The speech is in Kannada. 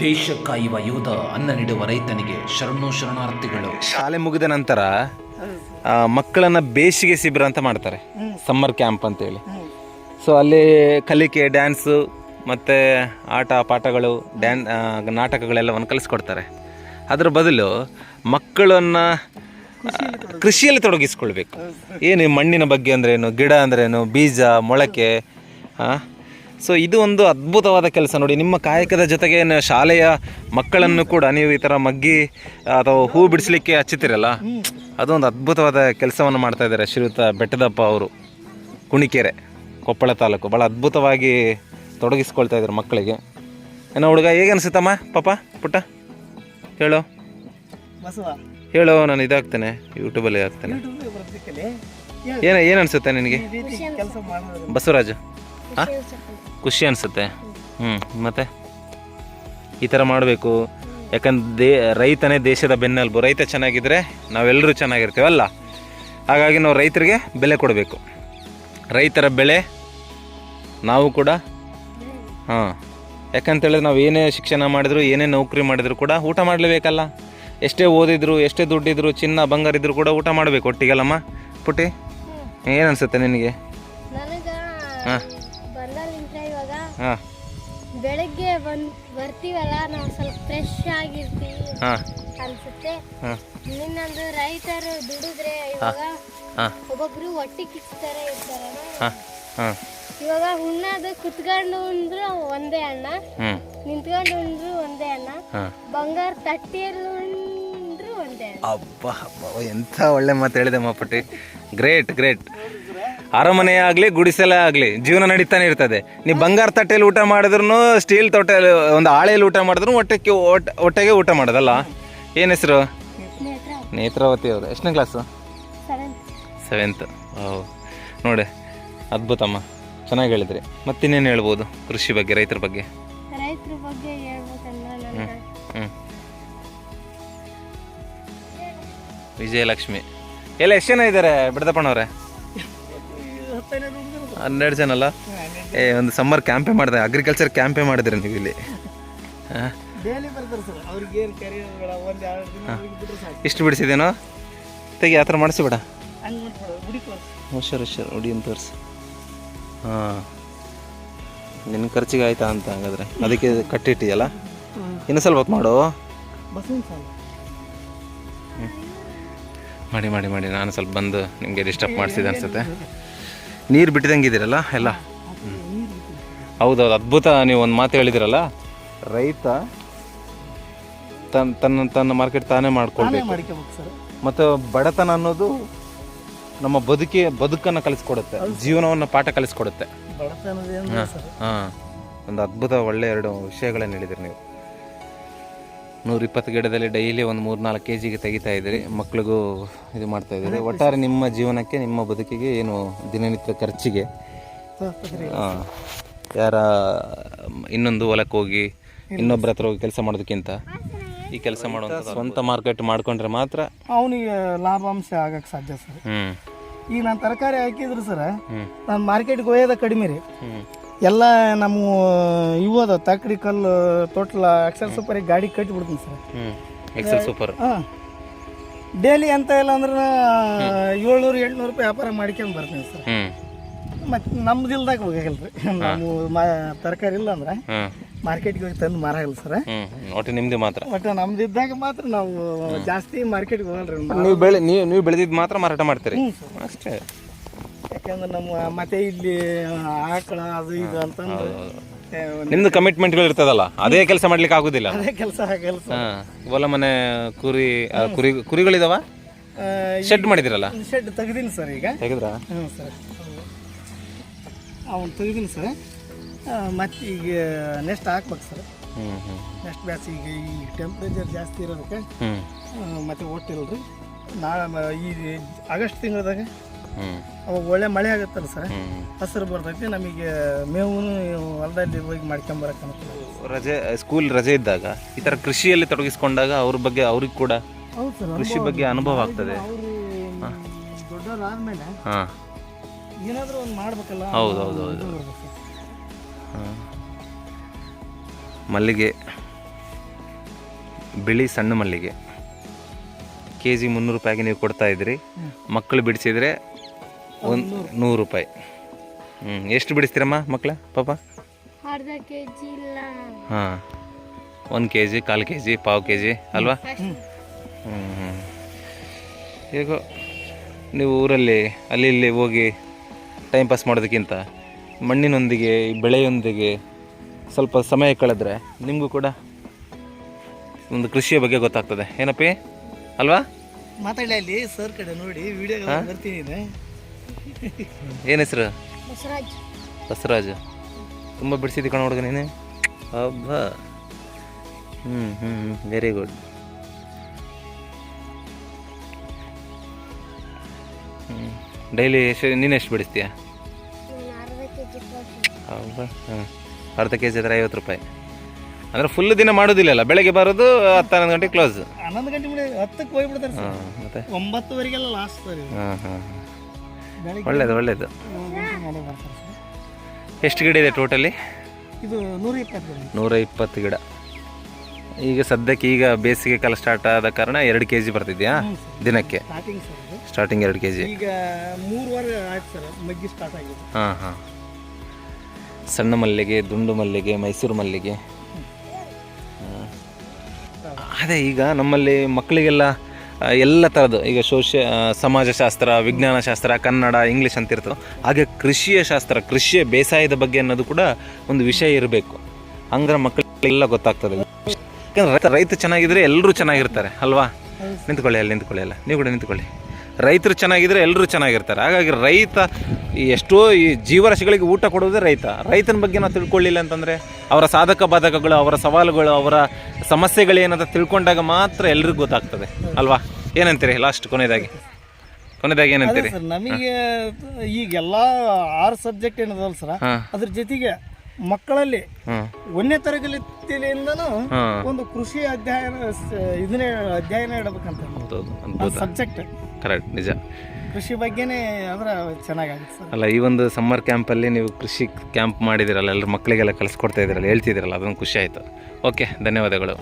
ದೇಶ ಕಾಯುವ ಯೋಧ ಅನ್ನ ನೀಡುವ ರೈತನಿಗೆ ಶರಣು ಶರಣಾರ್ಥಿಗಳು. ಶಾಲೆ ಮುಗಿದ ನಂತರ ಮಕ್ಕಳನ್ನ ಬೇಸಿಗೆ ಶಿಬಿರ ಅಂತ ಮಾಡ್ತಾರೆ. ಸಮ್ಮರ್ ಕ್ಯಾಂಪ್ ಅಂತೇಳಿ. ಸೊ ಅಲ್ಲಿ ಕಲಿಕೆ ಡ್ಯಾನ್ಸು ಮತ್ತು ಆಟ, ಪಾಠಗಳು ಡ್ಯಾನ್ ನಾಟಕಗಳೆಲ್ಲವನ್ನು ಕಲಿಸ್ಕೊಡ್ತಾರೆ. ಅದರ ಬದಲು ಮಕ್ಕಳನ್ನು ಕೃಷಿಯಲ್ಲಿ ತೊಡಗಿಸ್ಕೊಳ್ಬೇಕು. ಏನು ಮಣ್ಣಿನ ಬಗ್ಗೆ ಅಂದ್ರೇನು, ಗಿಡ ಅಂದ್ರೇನು, ಬೀಜ, ಮೊಳಕೆ ಸೊ ಇದು ಒಂದು ಅದ್ಭುತವಾದ ಕೆಲಸ. ನೋಡಿ ನಿಮ್ಮ ಕಾಯಕದ ಜೊತೆಗೆ ಶಾಲೆಯ ಮಕ್ಕಳನ್ನು ಕೂಡ ನೀವು ಈ ಥರ ಮಗ್ಗಿ ಅಥವಾ ಹೂ ಬಿಡಿಸಲಿಕ್ಕೆ ಹಚ್ಚುತ್ತೀರಲ್ಲ? ಅದೊಂದು ಅದ್ಭುತವಾದ ಕೆಲಸವನ್ನು ಮಾಡ್ತಾ ಇದ್ದಾರೆ ಶ್ರೀಯುತ ಬೆಟ್ಟದಪ್ಪ ಅವರು. ಕುಣಿಕೆರೆ ಕೊಪ್ಪಳ ತಾಲೂಕು. ಭಾಳ ಅದ್ಭುತವಾಗಿ ತೊಡಗಿಸ್ಕೊಳ್ತಾ ಇದ್ದಾರೆ ಮಕ್ಕಳಿಗೆ. ಏನೋ ಹುಡುಗ ಹೇಗೆ ಅನಿಸುತ್ತಮ್ಮ ಪಾಪ ಪುಟ್ಟ? ಹೇಳು. ಬಸವ. ಹೇಳು ನಾನು ಇದಾಗ್ತೇನೆ. ಯೂಟ್ಯೂಬಲ್ಲಿ ಹಾಕ್ತೇನೆ ಏನ ಏನು ಏನು ಅನಿಸುತ್ತೆ ನಿನಗೆ? ಈ ರೀತಿ ಕೆಲಸ ಮಾಡೋದು ಬಸವರಾಜು. ಖುಷಿ ಅನಿಸುತ್ತೆ. ಹ್ಞೂ ಮತ್ತೆ? ಈ ಥರ ಮಾಡಬೇಕು. ಯಾಕಂದ್ರೆ ದೇ ರೈತನೇ ದೇಶದ ಬೆನ್ನೆಲುಬು. ರೈತ ಚೆನ್ನಾಗಿದ್ದರೆ ನಾವೆಲ್ಲರೂ ಚೆನ್ನಾಗಿರ್ತೀವಲ್ಲ ಹಾಗಾಗಿ ನಾವು ರೈತರಿಗೆ ಬೆಲೆ ಕೊಡಬೇಕು. ರೈತರ ಬೆಳೆ ನಾವು ಕೂಡ ಹಾಂ. ಯಾಕಂತೇಳಿದ್ರೆ ನಾವು ಏನೇ ಶಿಕ್ಷಣ ಮಾಡಿದ್ರು ಏನೇ ನೌಕರಿ ಮಾಡಿದ್ರು ಕೂಡ ಊಟ ಮಾಡಲೇಬೇಕಲ್ಲ? ಎಷ್ಟೇ ಓದಿದ್ರು ಎಷ್ಟೇ ದುಡ್ಡಿದ್ರು ಚಿನ್ನ ಬಂಗಾರ ಇದ್ರು ಕೂಡ ಊಟ ಮಾಡಬೇಕು ಒಟ್ಟಿಗೆಲ್ಲಮ್ಮ ಪುಟ್ಟಿ? ಏನು ಅನಿಸುತ್ತೆ ನಿನಗೆ? ನನಗ ಹಾಂ. ಬಂದಲ್ಲಿಂದ ಇವಾಗ ಹಾಂ. ಬೆಳಗ್ಗೆ ಬಂದ್ ಬರ್ತೀವಲ್ಲ ನಾವು ಸ್ವಲ್ಪ ಫ್ರೆಶ್ ಆಗಿರ್ತೀವಿ ಹಾಂ. ಅನ್ಸುತ್ತೆ. ಹಾಂ. ಇನ್ನೊಂದು ರೈತರು ದುಡಿದ್ರೆ ಇವಾಗ ಒಬ್ಬೊಬ್ರು ಹೊಟ್ಟೆ ಕಿಚ್ತಾರೆ ಇರ್ತಾರೆ. ಹಾಂ. ಹಾಂ. ಇವಾಗ ಉಣ್ಣದು ಕುತ್ಕೊಂಡು ಉಂಡ್ರು ಒಂದೇ ಅಣ್ಣ. ನಿಂತ್ಕೊಂಡು ಉಂಡ್ರು ಒಂದೇ ಅಣ್ಣ. ಬಂಗಾರ ತಟ್ಟಿಯಲ್ಲಿ ಉಂಡ್ರು ಒಂದೇ ಅಬ್ಬ ಎಂಥ ಒಳ್ಳೆ ಮಾತು ಹೇಳಿದೆ ಮಾಪಟ್ಟಿ. ಗ್ರೇಟ್ ಗ್ರೇಟ್ ಅರಮನೆ ಆಗಲಿ ಗುಡಿಸಲೇ ಆಗಲಿ ಜೀವನ ನಡೀತಾನೆ ಇರ್ತದೆ. ನೀವು ಬಂಗಾರ ತಟ್ಟೆಯಲ್ಲಿ ಊಟ ಮಾಡಿದ್ರು ಸ್ಟೀಲ್ ತೊಟ್ಟೆಯಲ್ಲಿ ಒಂದು ಹಾಳೆಯಲ್ಲಿ ಊಟ ಮಾಡಿದ್ರು ಹೊಟ್ಟೆಗೆ ಹೊಟ್ಟೆ ಹೊಟ್ಟೆಗೆ ಊಟ ಮಾಡೋದಲ್ಲ? ಏನು ಹೆಸರು? ನೇತ್ರ ನೇತ್ರಾವತಿ ಅವರು. ಎಷ್ಟನೇ ಕ್ಲಾಸು ಸೆವೆಂತ್ ಓ ನೋಡಿ ಅದ್ಭುತಮ್ಮ. ಚೆನ್ನಾಗಿ ಹೇಳಿದ್ರಿ. ಮತ್ತಿನ್ನೇನು ಹೇಳ್ಬೋದು ಕೃಷಿ ಬಗ್ಗೆ ರೈತರ ಬಗ್ಗೆ? ರೈತರ ಬಗ್ಗೆ ವಿಜಯಲಕ್ಷ್ಮಿ. ಎಲ್ಲ ಎಷ್ಟು ಜನ ಇದ್ದಾರೆ ಬಿಡದಪ್ಪನವ್ರೆ? ಹನ್ನೆರಡು ಜನ ಅಲ್ಲ? ಏ ಒಂದು ಸಮ್ಮರ್ ಕ್ಯಾಂಪೇ ಮಾಡಿದೆ. ಅಗ್ರಿಕಲ್ಚರ್ ಕ್ಯಾಂಪೇ ಮಾಡಿದ್ರಿ ನೀವು ಇಲ್ಲಿ. ಇಷ್ಟು ಬಿಡಿಸಿದೇನೋ? ತೆಗಿ ಆ ಥರ ಮಾಡಿಸಿ ಬೇಡ ಹುಷಾರು ಹುಷಾರು ಹುಡಿ ಅಂತ ತೋರಿಸಿ. ಹಾಂ. ನಿನ್ನ ಖರ್ಚಿಗೆ ಆಯ್ತಾ ಅಂತ ಹಂಗಾದ್ರೆ? ಅದಕ್ಕೆ ಕಟ್ಟಿಟ್ಟಿಯಲ್ಲ? ಇನ್ನು ಸ್ವಲ್ಪ ಹೊತ್ತು ಮಾಡು. ಮಾಡಿ ಮಾಡಿ ಮಾಡಿ. ನಾನು ಸ್ವಲ್ಪ ಬಂದು ನಿಮಗೆ ಡಿಸ್ಟರ್ಬ್ ಮಾಡಿಸಿದೆ ಅನ್ಸುತ್ತೆ. ನೀರು ಬಿಟ್ಟಿದಂಗೆ ಇದೀರಲ್ಲ ಎಲ್ಲ. ಹೌದೌದು ಅದ್ಭುತ ನೀವು ಒಂದು ಮಾತು ಹೇಳಿದಿರಲ್ಲ? ರೈತ ತನ್ನ ತನ್ನ ತನ್ನ ಮಾರ್ಕೆಟ್ ತಾನೇ ಮಾಡ್ಕೊಳ್ಬೇಕು. ಮತ್ತು ಬಡತನ ಅನ್ನೋದು ನಮ್ಮ ಬದುಕಿ ಬದುಕನ್ನು ಕಲಿಸ್ಕೊಡುತ್ತೆ. ಜೀವನವನ್ನು ಪಾಠ ಕಲಿಸ್ಕೊಡುತ್ತೆ. ಹಾಂ. ಒಂದು ಅದ್ಭುತ ಒಳ್ಳೆ ಎರಡು ವಿಷಯಗಳನ್ನು ಹೇಳಿದಿರಿ ನೀವು. ನೂರ ಇಪ್ಪತ್ತು ಗಿಡದಲ್ಲಿ ಡೈಲಿ ಒಂದು ಮೂರು ನಾಲ್ಕು ಕೆ ಜಿಗೆ ತೆಗಿತಾ ಇದ್ದೀರಿ. ಮಕ್ಳಿಗೂ ಇದು ಮಾಡ್ತಾ ಇದ್ದೀರಿ. ಒಟ್ಟಾರೆ ನಿಮ್ಮ ಜೀವನಕ್ಕೆ ನಿಮ್ಮ ಬದುಕಿಗೆ ಏನು ದಿನನಿತ್ಯ ಖರ್ಚಿಗೆ? ಆ, ಯಾರ ಇನ್ನೊಂದು ಹೊಲಕ್ಕೆ ಹೋಗಿ ಇನ್ನೊಬ್ಬರ ಹತ್ರ ಹೋಗಿ ಕೆಲಸ ಮಾಡೋದಕ್ಕಿಂತ ಈ ಕೆಲಸ ಮಾಡುವಂಥ ಸ್ವಂತ ಮಾರ್ಕೆಟ್ ಮಾಡ್ಕೊಂಡ್ರೆ ಮಾತ್ರ ಅವನಿಗೆ ಲಾಭಾಂಶ ಆಗಕ್ಕೆ ಸಾಧ್ಯ ಸರ್. ಹ್ಞೂ ಈಗ ನಾನು ತರಕಾರಿ ಹಾಕಿದ್ರು ಸರ್ ನಾನು ಮಾರ್ಕೆಟ್ಗೆ ಒಯ್ಯೋದ ಕಡಿಮೆ ರೀ. ಹ್ಞೂ ಎಲ್ಲ ನಮ್ಮ ಇವು ಅದ ತಕ್ಕಡಿ ಕಲ್ಲು ತೊಟ್ಲ ಎಕ್ಸೆಲ್ ಸೂಪರಿಗೆ ಗಾಡಿ ಕಟ್ಟಿ ಬಿಡ್ತೀನಿ ಸರ್ ಎಕ್ಸೆಲ್ ಸೂಪರ್ ಹಾಂ. ಡೈಲಿ ಅಂತ ಇಲ್ಲ ಅಂದ್ರೆ ಏಳ್ನೂರು ಎಂಟ್ನೂರು ರೂಪಾಯಿ ವ್ಯಾಪಾರ ಮಾಡ್ಕೊಂಡು ಬರ್ತೀನಿ ಸರ್. ಮತ್ತೆ ಮತ್ತು ನಮ್ದು ಇಲ್ದಾಗ ಹೋಗಲ್ಲ ರೀ ನಮ್ಮ ತರಕಾರಿ ಇಲ್ಲ ಅಂದ್ರೆ ಮಾರ್ಕೆಟ್ಗೆ ಹೋಗಿ ತಂದು ಮಾರಾಗಲ್ಲ ಸರ್. ಒಟ್ಟು ನಿಮ್ದು ಮಾತ್ರ. ಒಟ್ಟು ನಮ್ದು ಇದ್ದಾಗ ಮಾತ್ರ ನಾವು ಜಾಸ್ತಿ ಮಾರ್ಕೆಟ್ಗೆ ಹೋಗಲ್ಲ ರೀ ನೀವು ಬೆಳೆ ನೀವು ನೀವು ಬೆಳೆದಿದ್ದು ಮಾತ್ರ ಮಾರಾಟ ಮಾಡ್ತೀರಿ? ಅಷ್ಟೇ. ಯಾಕಂದ್ರೆ ನಮ್ಮ ಮತ್ತೆ ಇಲ್ಲಿ ಆಕಳ ಅದು ಇದು ಅಂತಂದು ಏ, ಒಂದ್ ನಿಮ್ದು ಕಮಿಟ್ಮೆಂಟ್ಗಳು ಇರ್ತದಲ್ಲ? ಅದೇ ಕೆಲಸ ಮಾಡ್ಲಿಕ್ಕೆ ಆಗುದಿಲ್ಲ. ಅದೇ ಕೆಲಸ ಸರ್ ಹೊಲ ಮನೆ ಕುರಿ ಆ, ಕುರಿ ಕುರಿಗಳಿದಾವ? ಶೆಡ್ ಮಾಡಿದಿರಲ್ಲ? ಶೆಡ್ ತೆಗ್ದೀನಿ ಸರ್ ಈಗ. ತೆಗೆದ್ರಾ ಹ್ಞೂ ಸರ್ ಅವ್ನು ತೆಗ್ದೀನಿ ಸರ್ ಮತ್ತು ಈಗ ನೆಕ್ಸ್ಟ್ ಹಾಕ್ಬೇಕು ಸರ್ ಹ್ಮ್ ಹ್ಮ್. ನೆಕ್ಸ್ಟ್ ಬ್ಯಾಚ್ ಈಗ ಈ ಟೆಂಪ್ರೇಚರ್ ಜಾಸ್ತಿ ಇರೋದಕ್ಕೆ ಹ್ಮ್. ಮತ್ತೆ ಒಟ್ಟಿಲ್ರಿ. ನಾಳೆ ಮ- ಈ ಆಗಸ್ಟ್ ತಿಂಗಳದಾಗ ಅವಾಗ ಒಳ್ಳೆ ಮಳೆ ಆಗುತ್ತಲ್ಲ ಸರ್? ಹಸಿರು ಬರ್ತೈತಿ ನಮಗೆ ಮೇವು ಹೊಲದಲ್ಲಿ ಹೋಗಿ ಮಾಡ್ಕೊಂಬರಕ್ಕೆ ಅನುಕೂಲ ರಜೆ ಸ್ಕೂಲ್ ರಜೆ ಇದ್ದಾಗ ಈ ಥರ ಕೃಷಿಯಲ್ಲಿ ತೊಡಗಿಸ್ಕೊಂಡಾಗ ಅವ್ರ ಬಗ್ಗೆ ಅವ್ರಿಗೆ ಕೂಡ ಕೃಷಿ ಬಗ್ಗೆ ಅನುಭವ ಆಗ್ತದೆ. ದೊಡ್ಡವರಾದ್ಮೇಲೆ ಹಾ. ಏನಾದರೂ ಒಂದು ಮಾಡ್ಬೇಕಲ್ಲ ಹೌದು, ಹೌದು, ಹೌದು. ಹಾ. ಮಲ್ಲಿಗೆ ಬಿಳಿ ಸಣ್ಣ ಮಲ್ಲಿಗೆ. ಕೆ ಜಿ ಮುನ್ನೂರು ರೂಪಾಯಿಗೆ ನೀವು ಕೊಡ್ತಾ ಇದ್ರಿ. ಮಕ್ಕಳು ಬಿಡಿಸಿದ್ರೆ ಒಂದು ನೂರು ರೂಪಾಯಿ. ಹ್ಞೂ ಎಷ್ಟು ಬಿಡಿಸ್ತೀರಮ್ಮ ಮಕ್ಕಳ ಪಾಪ? ಅರ್ಧ ಕೆ ಜಿ ಹಾಂ ಒಂದು ಕೆ ಜಿ ಕಾಲು ಕೆ ಜಿ ಪಾವು ಕೆ ಜಿ ಅಲ್ವಾ ಹ್ಞೂ ಹ್ಞೂ ಹೇಗೋ ನೀವು ಊರಲ್ಲಿ ಅಲ್ಲಿ ಇಲ್ಲಿ ಹೋಗಿ ಟೈಮ್ ಪಾಸ್ ಮಾಡೋದಕ್ಕಿಂತ ಮಣ್ಣಿನೊಂದಿಗೆ ಈ ಬೆಳೆಯೊಂದಿಗೆ ಸ್ವಲ್ಪ ಸಮಯ ಕಳೆದ್ರೆ ನಿಮಗೂ ಕೂಡ ಒಂದು ಕೃಷಿಯ ಬಗ್ಗೆ ಗೊತ್ತಾಗ್ತದೆ. ಏನಪ್ಪಿ? ಅಲ್ವಾ? ಮಾತಾಡಿ ಅಲ್ಲಿ ಸರ್ ಕಡೆ ನೋಡಿ ವಿಡಿಯೋ ಬರ್ತೀನಿ ಏನು ಹೆಸರು? ಬಸವರಾಜ್. ಬಸವರಾಜ್. ತುಂಬ ಬಿಡಿಸಿದ್ದಿ ಕಣ ಹುಡುಗ ನೀನು. ಹಬ್ಬ ಹ್ಞೂ ಹ್ಞೂ ವೆರಿ ಗುಡ್ ಹ್ಞೂ ಡೈಲಿ ಎಷ್ಟು ನೀನು ಎಷ್ಟು ಬಿಡಿಸ್ತೀಯ? ನಾನು ಅರ್ಧ ಕೆ ಜಿ ಹೌದಾ ಹಾಂ. ಅರ್ಧ ಕೆ ಜಿ ಆದರೆ ಐವತ್ತು ರೂಪಾಯಿ. ಅಂದರೆ ಫುಲ್ ದಿನ ಮಾಡೋದಿಲ್ಲ ಬೆಳಗ್ಗೆ ಬರೋದು ಹತ್ತು ಹನ್ನೊಂದು ಗಂಟೆ ಕ್ಲೋಸ್ ಹನ್ನೊಂದು ಗಂಟೆ ಬಿಡಿ ಹತ್ತಕ್ಕೆ ಹೋಗ್ಬಿಡ್ತಾರೆ ಹಾಂ ಮತ್ತೆ? ಒಂಬತ್ತುವರೆಗೆಲ್ಲ ಲಾಸ್ಟ್. ಹಾಂ ಹಾಂ ಬೆಳಿಗ್ಗೆ ಒಳ್ಳೇದು ಒಳ್ಳೇದು. ಎಷ್ಟು ಗಿಡ ಇದೆ ಟೋಟಲಿ ಇದು ನೂರ ಇಪ್ಪತ್ತು ನೂರ ಇಪ್ಪತ್ತು ಗಿಡ. ಈಗ ಸದ್ಯಕ್ಕೆ ಈಗ ಬೇಸಿಗೆ ಕಾಲ ಸ್ಟಾರ್ಟ್ ಆದ ಕಾರಣ ಎರಡು ಕೆ ಜಿ ಬರ್ತಿದ್ಯಾ? ದಿನಕ್ಕೆ. ಸ್ಟಾರ್ಟಿಂಗ್ ಎರಡು ಕೆ ಜಿ ಈಗ ಮೂರುವರೆ ಆಯ್ತು ಸರ್ ಮಗ್ಗಿ ಸ್ಟಾರ್ಟ್ ಆಗಿದೆ. ಹಾಂ ಹಾಂ. ಸಣ್ಣ ಮಲ್ಲಿಗೆ ದುಂಡು ಮಲ್ಲಿಗೆ ಮೈಸೂರು ಮಲ್ಲಿಗೆ. ಅದೇ ಈಗ ನಮ್ಮಲ್ಲಿ ಮಕ್ಕಳಿಗೆಲ್ಲ ಎಲ್ಲ ಥರದ್ದು ಈಗ ಸೋಷ್ಯ ಸಮಾಜಶಾಸ್ತ್ರ, ವಿಜ್ಞಾನಶಾಸ್ತ್ರ, ಕನ್ನಡ, ಇಂಗ್ಲೀಷ್ ಅಂತ ಇರ್ತದೆ. ಹಾಗೆ ಕೃಷಿಯ ಶಾಸ್ತ್ರ, ಕೃಷಿಯ ಬೇಸಾಯದ ಬಗ್ಗೆ ಅನ್ನೋದು ಕೂಡ ಒಂದು ವಿಷಯ ಇರಬೇಕು. ಹಂಗ್ರೆ ಮಕ್ಕಳಿಗೆಲ್ಲ ಗೊತ್ತಾಗ್ತದೆ. ಯಾಕಂದ್ರೆ ರೈತ ರೈತ ಚೆನ್ನಾಗಿದ್ರೆ ಎಲ್ಲರೂ ಚೆನ್ನಾಗಿರ್ತಾರೆ, ಅಲ್ವಾ? ನಿಂತ್ಕೊಳ್ಳಿ ಅಲ್ಲಿ, ನಿಂತ್ಕೊಳ್ಳಿ ಅಲ್ಲ ನೀವು ಕೂಡ ನಿಂತ್ಕೊಳ್ಳಿ. ರೈತರು ಚೆನ್ನಾಗಿದ್ರೆ ಎಲ್ಲರೂ ಚೆನ್ನಾಗಿರ್ತಾರೆ. ಹಾಗಾಗಿ ರೈತ ಎಷ್ಟೋ ಈ ಜೀವರಾಶಿಗಳಿಗೆ ಊಟ ಕೊಡೋದೇ ರೈತ. ರೈತನ ಬಗ್ಗೆ ನಾವು ತಿಳ್ಕೊಳ್ಳಿಲ್ಲ ಅಂತಂದರೆ ಅವರ ಸಾಧಕ ಬಾಧಕಗಳು ಅವರ ಸವಾಲುಗಳು ಅವರ ಸಮಸ್ಯೆಗಳೇನಂತ ತಿಳ್ಕೊಂಡಾಗ ಮಾತ್ರ ಎಲ್ರಿಗೂ ಗೊತ್ತಾಗ್ತದೆ. ಅಲ್ವಾ? ಏನಂತೀರಿ ಲಾಸ್ಟ್ ಕೊನೆಯದಾಗಿ? ಕೊನೆಯದಾಗಿ ಏನಂತೀರಿ? ನಮಗೆ ಈಗೆಲ್ಲ ಆರು ಸಬ್ಜೆಕ್ಟ್ ಏನದಲ್ಲ ಸರ್ ಅದ್ರ ಜೊತೆಗೆ ಮಕ್ಕಳಲ್ಲಿ ಒಂದನೇ ತರಗತಿಯಿಂದನೂ ಒಂದು ಕೃಷಿ ಅಧ್ಯಯನ ಇದನ್ನೇ ಅಧ್ಯಯನ ಇಡಬೇಕಂತ ಸಬ್ಜೆಕ್ಟ್ ಕರೆಕ್ಟ್ ನಿಜ. ಕೃಷಿ ಬಗ್ಗೆನೇ ಅಂದ್ರೆ ಚೆನ್ನಾಗಾಗುತ್ತೆ ಸರ್. ಅಲ್ಲ ಈ ಒಂದು ಸಮ್ಮರ್ ಕ್ಯಾಂಪಲ್ಲಿ ನೀವು ಕೃಷಿ ಕ್ಯಾಂಪ್ ಮಾಡಿದಿರಲ್ಲ ಎಲ್ಲರ ಮಕ್ಕಳಿಗೆಲ್ಲ ಕಲಿಸ್ಕೊಡ್ತಾ ಇದ್ದೀರಲ್ಲ ಹೇಳ್ತಿದ್ದೀರಲ್ಲ ಅದೊಂದು ಖುಷಿ ಆಯಿತು. ಓಕೆ ಧನ್ಯವಾದಗಳು.